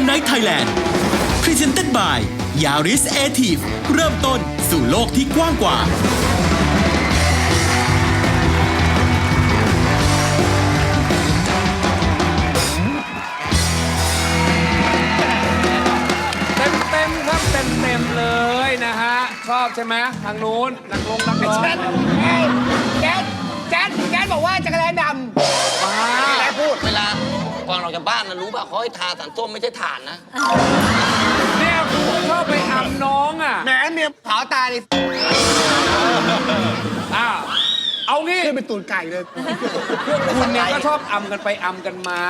m Night Thailand Presented by Yaris a t i v เริ่มต้นสู่โลกที่กว้างกว่า เต็มเต็มๆครับเต็มเต็มๆเลยนะฮะ ชอบใช่ไหมทางนู้นนักลงนักร้องแจ๊ดแจ๊ดแจ๊ดแจ๊ดบอกว่าจักรแลดำ มาอะไรพูดเวลา ก่อนออกจากบ้านนะรู้ป่ะเขาให้ทาสารส้มไม่ใช่ถ่านนะ เนี่ยคุณชอบไปอำน้องอะแหมเมียขาวตาดิอ้าวเอางี้ ขึ้นเป็นตูนไก่เลย คุณเนี่ยก็ชอบอำกันไปอำกันมา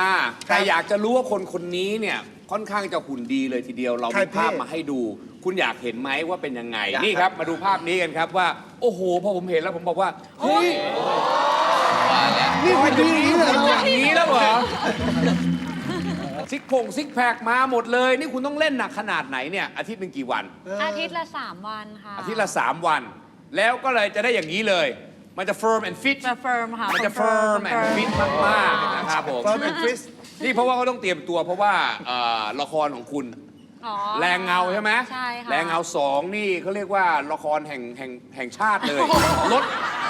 แต่อยากจะรู้ว่าคนคนนี้เนี่ยค่อนข้างจะหุ่นดีเลยทีเดียว เราใครมีพี่ ภาพมาให้ดู คุณอยากเห็นไหมว่าเป็นยังไงอยากนี่ครับ มาดูภาพนี้กันครับว่า โอ้โห พอผมเห็นแล้วผมบอกว่า เฮ้ย นี่เป็นดีนี่เหรออย่างนี้แล้วเหรอซิกพงซิกแพคมาหมดเลย นี่คุณต้องเล่นหนักขนาดไหนเนี่ยอาทิตย์หนึ่งกี่วัน อาทิตย์ละ 3 วันค่ะ อาทิตย์ละ 3 วัน แล้วก็เลยจะได้อย่างนี้เลย มันจะ firm and fit จะเฟิร์มค่ะมันจะ firm and fit มากๆนะครับผมเฟิร์มแอนด์ฟิสนี่เพราะว่าเขาต้องเตรียมตัวเพราะว่าเอ่อละครของคุณอ๋อแรงเงาใช่ไหมใช่ค่ะแรงเงาสองนี่เขาเรียกว่าละครแห่งแห่งแห่งชาติเลยรถ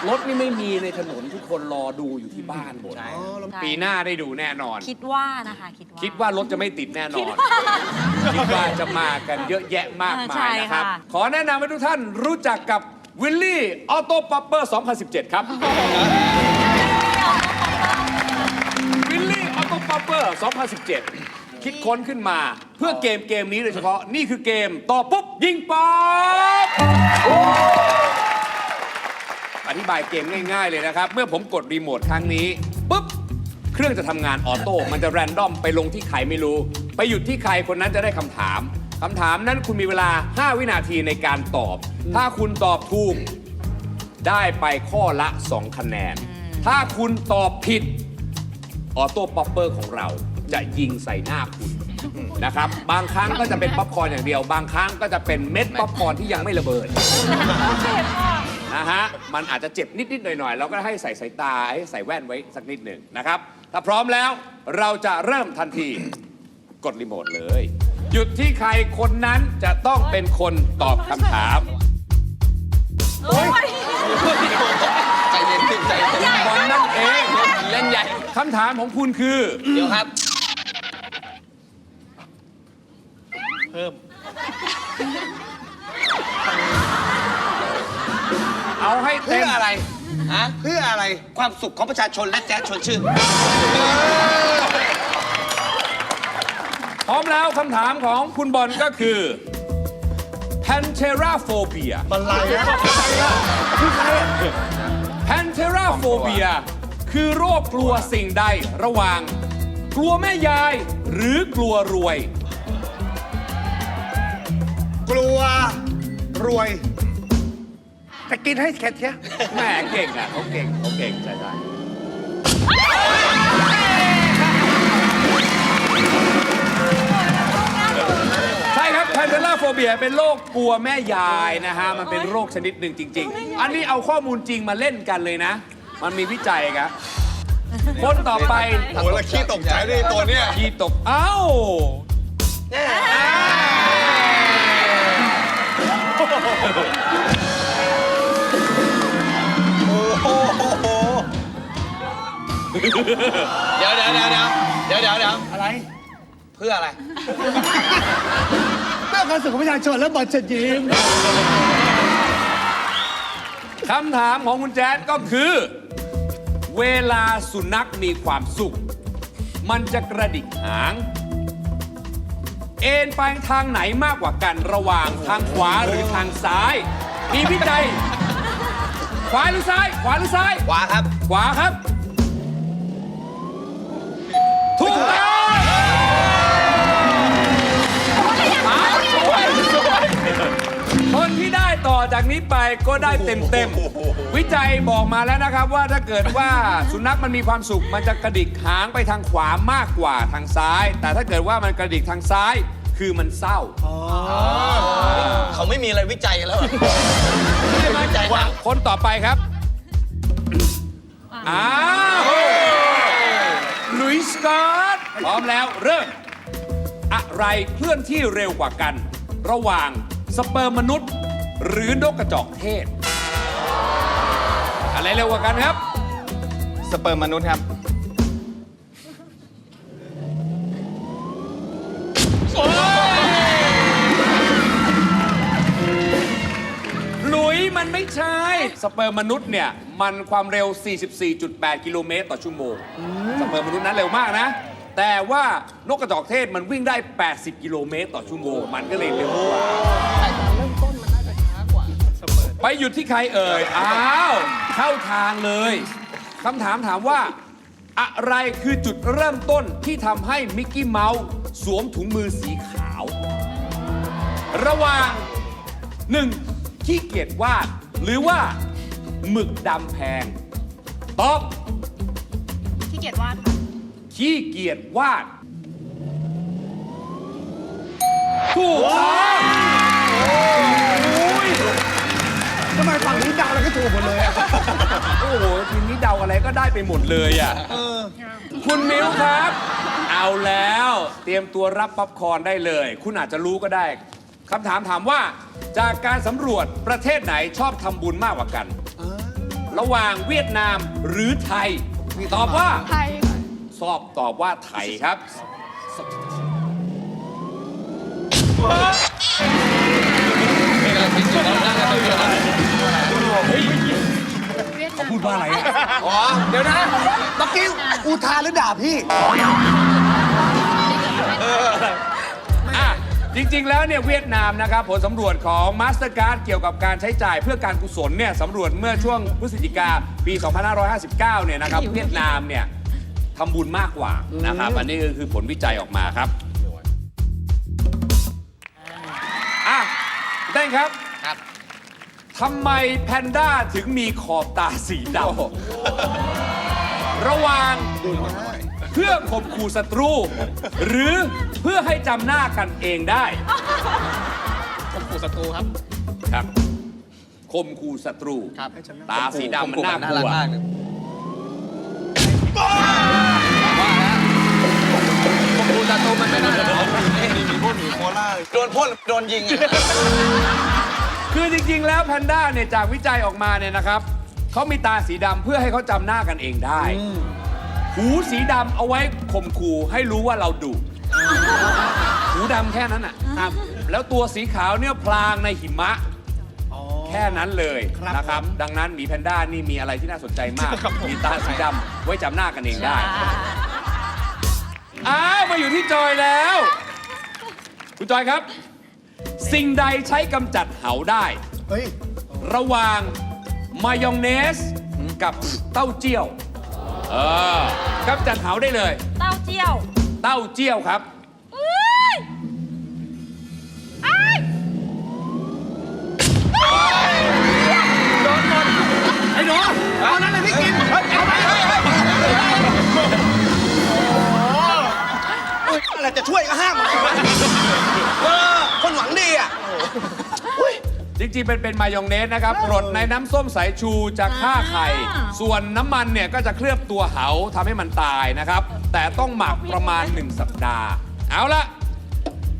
รถนี่ไม่มีในถนนทุกคนรอดูอยู่ที่บ้านหมดใช่ปีหน้าได้ดูแน่นอน คิดว่านะคะ คิดว่า คิดว่ารถจะไม่ติดแน่นอน คิดว่าจะมากันเยอะแยะมากมาใช่ยนะครับค่ะขอแนะนำให้ทุกท่านรู้จักกับวิลลี่ออโต้ป๊อปเปอร์ 2017 ครับ วิลลี่ออโต้ป๊อปเปอร์ 2017 คิดค้นขึ้นมาเพื่อเกมเกมนี้โดยเฉพาะ นี่คือเกมต่อปุ๊บ ยิงป๊อป อธิบายเกมง่าย ๆ เลยนะครับ เมื่อผมกดรีโมทครั้งนี้ปุ๊บ เครื่องจะทำงานออโต้ มันจะแรนดอมไปลงที่ใครไม่รู้ ไปหยุดที่ใครคนนั้นจะได้คำถามคำถามนั้นคุณมีเวลา 5 วินาทีในการตอบ ถ้าคุณตอบถูก ได้ไปข้อละ 2 คะแนน ถ้าคุณตอบผิด ออโต้ป๊อปเปอร์ของเราจะยิงใส่หน้าคุณนะครับ บางครั้งก็จะเป็นป๊อปคอร์นอย่างเดียว บางครั้งก็จะเป็นเม็ดป๊อปคอร์นที่ยังไม่ระเบิด นะฮะ มันอาจจะเจ็บนิด ๆ หน่อย ๆ เราก็ให้ใส่สายตา ให้ใส่แว่นไว้สักนิดหนึ่งนะครับ ถ้าพร้อมแล้วเราจะเริ่มทันที กดรีโมทเลย หยุดที่ใครคนนั้นจะต้องเป็นคนตอบคำถามใจเย็นใจเย็นบอลนั่นเองเล่นใหญ่คำถามของคุณคือ เดี๋ยวครับ เอาให้เต็เพื่ม ออะไรฮะเพื่ออะไรความสุขของประชาชนและแจ๊ดชวนชื่น พร้อมแล้วคำถามของคุณบอลก็คือ Panteraphobia มันไรอะ Panteraphobia คือโรคกลัวสิ่งใดระหว่าง กลัวแม่ยายหรือกลัวรวย กลัวรวย จะกินให้แข็ดเชียแม่เก่งอะเขาเก่งเขาเก่งใช่ใช่ใช่ครับ Panteraphobia เป็นโรคกลัวแม่ยายนะฮะ มันเป็นโรคชนิดหนึ่งจริง ๆ อันนี้เอาข้อมูลจริงมาเล่นกันเลยนะ มันมีวิจัยครับ คนต่อไปโอ้แล้วขี้ตกใจด้วยตัวเนี้ยขี้ตก เอ้า เดี๋ยวเดี๋ยวเดี๋ยวเดี๋ยวเดี๋ยวเดี๋ยวเดี๋ยวอะไรเพื่ออะไร เพื่อความสุขของประชาชนและบอลเชิญยิ้มคำถามของคุณแจ๊ดก็คือ เวลาสุนัขมีความสุข มันจะกระดิกหาง เอ็นไปทางไหนมากกว่ากันระหว่างทางขวาหรือทางซ้าย มีวิจัย ขวาหรือซ้าย ขวาหรือซ้าย ขวาครับ ขวาครับ นี้ไปก็ได้เต็มเต็มๆวิจัยบอกมาแล้วนะครับว่าถ้าเกิดว่าสุนัขมันมีความสุขมันจะกระดิกหางไปทางขวามากกว่าทางซ้าย แต่ถ้าเกิดว่ามันกระดิกทางซ้าย คือมันเศร้า เขาไม่มีอะไรวิจัยกันแล้วเหรอไม่ได้วิจัยว่าคนต่อไปครับ อ้าวลุยส์สกอตพร้อมแล้วเริ่มอะอะไรเคลื่อนที่เร็วกว่ากัน ระหว่างสเปิร์มมนุษย์ หรือนกกระจอกเทศ อะไรเร็วกว่ากันครับ สเปิร์มมนุษย์ครับ หลุยมันไม่ใช่ สเปิร์มมนุษย์เนี่ย มันความเร็ว 44.8 กิโลเมตรต่อชั่วโมง สเปิร์มมนุษย์นั้นเร็วมากนะ แต่ว่านกกระจอกเทศมันวิ่งได้ 80 กิโลเมตรต่อชั่วโมง มันก็เลยเร็วกว่า ไปหยุดที่ใครเอ่ย อ้าว เข้าทางเลยคำถามถามว่า อะไรคือจุดเริ่มต้นที่ทำให้มิกกี้เมาส์สวมถุงมือสีขาว ระหว่างหนึ่งขี้เกียจวาด หรือว่า หมึกดำแพง ตอบที่เกียรติวาดค่ะขี้เกียจวาด ถูกต้องทำไมฝั่งนี้ เดาวแล้วก็ถูกหมดเลยอะโอ้โหทีมนี้เดาอะไรก็ได้ไปหมดเลยอะคุณมิวครับ เอาแล้วเตรียมตัวรับป๊อปคอร์นได้เลย คุณอาจจะรู้ก็ได้คำถามถามว่า จากการสำรวจประเทศไหนชอบทำบุญมากกว่ากัน ระหว่างเวียดนามหรือไทย ตอบว่าไทยสอบตอบว่าไทยครับ เขาพูดว่าอะไรอะเดี๋ยวนะเมื่อกี้อุทานหรือด่าพี่ อะจริง ๆ แล้วเนี่ยเวียดนามนะครับผลสำรวจของ Mastercard เกี่ยวกับการใช้จ่ายเพื่อการกุศลเนี่ยสำรวจเมื่อช่วงพฤศจิกาปี 2559 เนี่ยนะครับเวียดนามเนี่ยทำบุญมากกว่านะครับอันนี้คือผลวิจัยออกมาครับอะเต้นครับครับ ทำไมแพนด้าถึงมีขอบตาสีดำระหว่างเพื่อข่มขู่ศัตรู หรือเพื่อให้จำหน้ากันเองได้ผมขู่ศัตรูครับครับข่มขู่ศัตรูครับตาสีดำมันน่ากลัวผมขู่ศัตรูมันไม่น่าจะเอามีมีพ่นมีโคล่าโดนพ่นโดนยิงอะ คือจริงๆ แล้วแพนด้าเนี่ยจากวิจัยออกมาเนี่ยนะครับ เขามีตาสีดำเพื่อให้เขาจำหน้ากันเองได้ หูสีดำเอาไว้ข่มขู่ให้รู้ว่าเราดุหูดำแค่นั้นอะครับแล้วตัวสีขาวเนี่ยพลางในหิมะ แค่นั้นเลยครับนะครับ ดังนั้นหมีแพนด้านี่มีอะไรที่น่าสนใจมากมีตาสีดำไว้จำหน้ากันเองได้ อ้าวมาอยู่ที่จอยแล้ว คุณจอยครับ สิ่งใดใช้กำจัดเหาได้ เฮ้ย ระหว่างมายองเนสกับเต้าเจี้ยว เออกำจัดเหาได้เลย เต้าเจี้ยวเต้าเจี้ยวครับไอ้หนูเอานั้นเลยพี่กินเฮ้ยเอาไปเฮ้ยเฮ้ยโอ้ยอะไรจะช่วยก็ห้ามเออคนหวังดีอะ จริงๆ เป็นเป็นมายองเนสนะครับรดในน้ำส้มสายชูจะฆ่าไข่ ส่วนน้ำมันเนี่ยก็จะเคลือบตัวเหาทำให้มันตายนะครับ แต่ต้องหมักประมาณ 1 สัปดาห์ เอาละ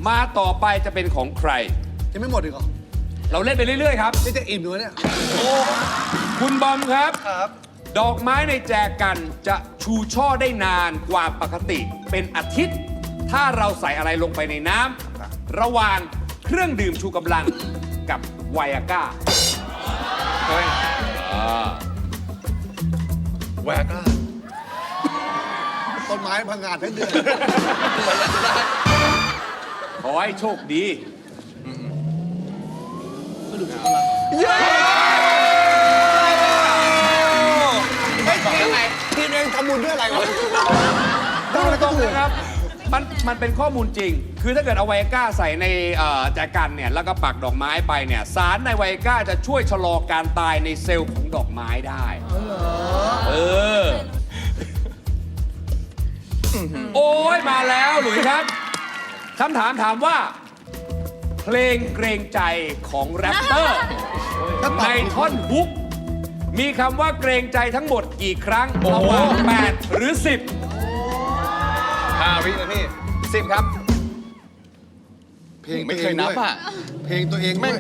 มาต่อไปจะเป็นของใคร ยังไม่หมดอีกเหรอเราเล่นไปเรื่อยๆครับ นี่จะอิ่มอยู่เนี่ย คุณบอมครับ ครับ ดอกไม้ในแจกันจะชูช่อได้นานกว่าปกติ เป็นอาทิตย์ ถ้าเราใส่อะไรลงไปในน้ำระหว่าง เครื่องดื่มชูกำลังกับไวอาก้าเฮ้ยอ่าแวกอะต้นไม้พังงาดทั้งเดือนขอให้โชคดีเฮ้ยทีมทีมเองทำบุญด้วยอะไรวะต้องอะไรตก็รงถูกนะครับ มันมันเป็นข้อมูลจริง คือถ้าเกิดเอาไวอาก้าใส่ในเอ่อแจกันเนี่ยแล้วก็ปักดอกไม้ไปเนี่ยสารในไวอาก้าจะช่วยชะลอการตายในเซลล์ของดอกไม้ได้เออโอ้ยมาแล้วหลุยครับคำถามถามว่า เพลงเกรงใจของแรปเปอร์ ในท่อนฮุก มีคำว่าเกรงใจทั้งหมดกี่ครั้งระหว่าง8หรือ 10 ห้าวินะพี่สิบครับ เพลงไม่ตัวเคเอยงนัด้บวยอะ เพลงตัวเองด้วย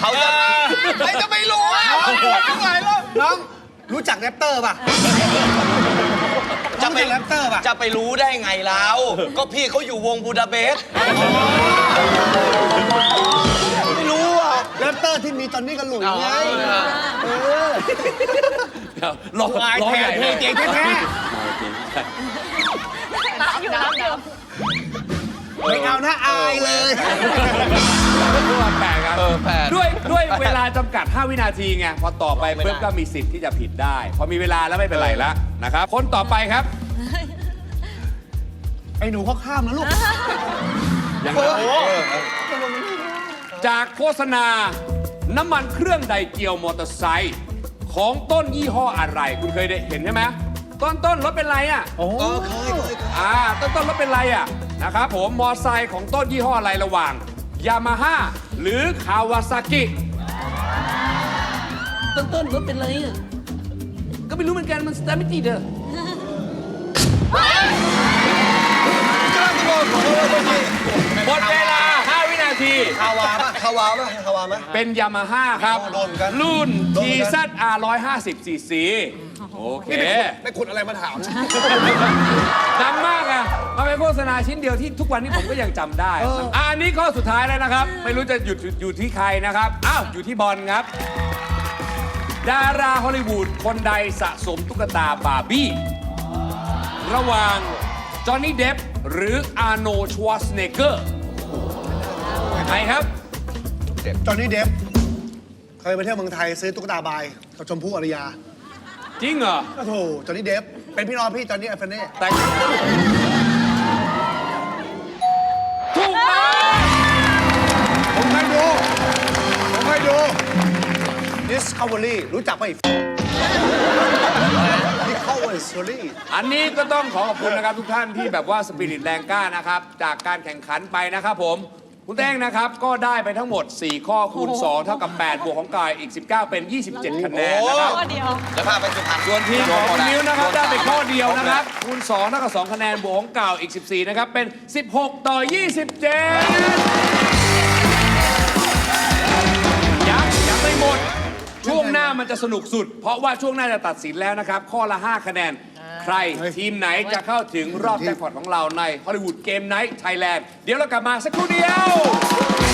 เขาจะใครจะไม่รู้อะยังไงล่ะน้อง รู้จักแรปเตอร์ป่ะจะไปรู้จักแรปเตอร์ป่ะ จะไปรู้ได้ไงเราก็พี่เขาอยู่วงบูดาเปสต์ไม่รู้อะ แรปเตอร์ที่มีตอนนี้กันหลุยไงร้องลายร้องแทใหญ่นเพลงเจ๋งแท้ น้ำอยู่น้ำอยู่ๆไม่เอานะอายเลย แปลกครับเออแปลก ด้วยด้วยเวลาจำกัด 5 วินาทีไงพอต่อไปไม่ได้ เพิ่มก็มีสิทธิ์ที่จะผิดได้ พอมีเวลาแล้วไม่เป็นไรแล้วนะครับ คนต่อไปครับ ไอ้หนูเขาข้ามนะลูกยังไง จากโฆษณา น้ำมันเครื่องไดเกียวมอเตอร์ไซค์ของต้นยี่ห้ออะไร คุณเคยได้เห็นใช่ไหมต้นต้นรถเป็นไรอะเออเคยเคยอ่าต้นต้นรถเป็นไรอะนะครับผมมอไซค์ของต้นยี่ห้ออะไรระหว่างยามาฮ่าหรือคาวาซากิต้นต้นรถเป็นไรอะก็ไม่รู้เหมือนกันมันสตาร์ทไม่ติดอะหมดเวลา5วิ นาที คาวาป่ะคาวาป่ะคาวาไหม เป็นยามาฮ่าครับ โดนเหมือนกันรุ่น โดนเหมือนกัน TZR 150 cc โอเคไม่ขุดอะไรมาถาม ดังมากอะมาเป็นโฆษณาชิ้นเดียวที่ทุกวันนี้ผมก็ยังจำได้อะอันนี้ข้อสุดท้ายแล้วนะครับ ไม่รู้จะหยุดอยู่ที่ใครนะครับ อ้าว อยู่ที่บอลครับ ดาราฮอลลีวูดคนใดสะสมตุ๊กตาบาร์บี้ ระหว่างจอห์นนี่เดฟหรืออาร์โนชวาสเนเกอร์ ใครครับจอห์นนี่เดฟเคยไปเที่ยวเมืองไทยซื้อตุ๊กตาบายกับชมพู่อารยาจริงเหรอก็โถจอห์นนี่เดฟเป็นพี่น้องพี่จอห์นนี่อัฟเฟนเน่แต่ถูกต้องผมเคยดูผมเคยดู Discovery รู้จักไหม Discovery อันนี้ก็ต้องขอขอบคุณนะครับทุกท่านที่แบบว่าสปิริตแรงกล้านะครับ จากการแข่งขันไปนะครับผม คุณแต้งนะครับ ก็ได้ไปทั้งหมด 4 ข้อคูณ 2 เท่ากับ 8 บวกของกายอีก 19 เป็น 27 คะแนนนะครับ ข้อเดียว แล้วพาไปสุพรรณส่วนทีมของคุณนิ้วนะครับได้ไปข้อเดียวนะครับ คูณ 2 เท่ากับ 2 คะแนนบวกของเก่าอีก 14 นะครับ เป็น 16 ต่อ 27 ยังยังไม่หมด ช่วงหน้ามันจะสนุกสุด เพราะว่าช่วงหน้าจะตัดสินแล้วนะครับ ข้อละ 5 คะแนน ใคร ทีมไหนจะเข้าถึงรอบแจ็คพอตของเราในฮอลลีวูดเกมไนท์ไทยแลนด์เดี๋ยวเรากลับมาสักครู่เดียว